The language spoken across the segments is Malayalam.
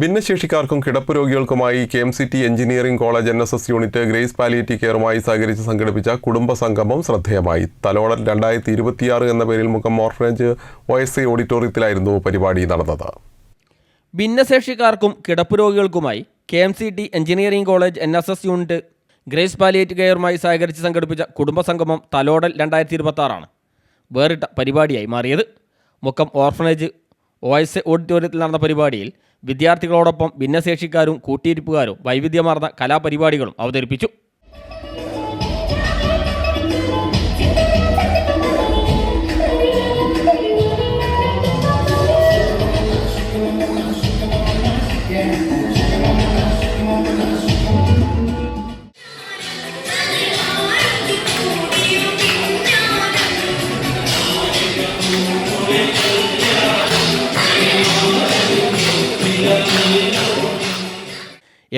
ഭിന്നശേഷിക്കാർക്കും കിടപ്പ് രോഗികൾക്കുമായി K M C T engineering college N S S unit Grace palliative കെയറുമായി സഹകരിച്ച് സംഘടിപ്പിച്ച കുടുംബ സംഗമം ശ്രദ്ധേയമായി. തലോടൽ രണ്ടായിരത്തി ഇരുപത്തിയാറ് എന്ന പേരിൽ മുഖം ഓർഫനേജ് ഒ എസ് ഐ ഓഡിറ്റോറിയത്തിലായിരുന്നു പരിപാടി നടന്നത്. ഭിന്നശേഷിക്കാർക്കും കിടപ്പ് രോഗികൾക്കുമായി K M C T engineering college N S S unit Grace palliative കെയറുമായി സഹകരിച്ച് സംഘടിപ്പിച്ച കുടുംബ സംഗമം തലോടൽ രണ്ടായിരത്തി ഇരുപത്തി വേറിട്ട പരിപാടിയായി മാറിയത്. മുക്കം ഓർഫനേജ് ഒ എസ് ഓഡിറ്റോറിയത്തിൽ നടന്ന പരിപാടിയിൽ വിദ്യാർത്ഥികളോടൊപ്പം ഭിന്നശേഷിക്കാരും കൂട്ടിയിരിപ്പുകാരും വൈവിധ്യമാർന്ന കലാപരിപാടികളും അവതരിപ്പിച്ചു.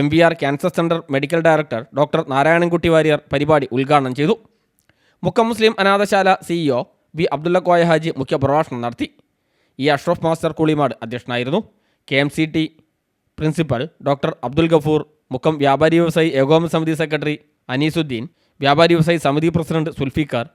M V R cancer centre medical director doctor Narayanankutty Warrier പരിപാടി ഉദ്ഘാടനം ചെയ്തു. മുക്കം മുസ്ലിം അനാഥശാല സിഇഒ വി അബ്ദുള്ള കോയ ഹാജി മുഖ്യപ്രഭാഷണം നടത്തി. ഇ അഷ്റഫ് മാസ്റ്റർ കുളിമാട് അധ്യക്ഷനായിരുന്നു. K M C T principal doctor Abdul Gafoor Mukkam വ്യാപാരി വ്യവസായി ഏകോപന സമിതി സെക്രട്ടറി അനീസുദ്ദീൻ വ്യാപാരി വ്യവസായി സമിതി president Zulfikar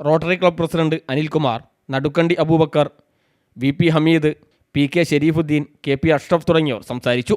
rotary club president Anilkumar Nadukkandi Aboobacker V P Hameed P K Sherifuddin K P Ashraf തുടങ്ങിയവർ സംസാരിച്ചു.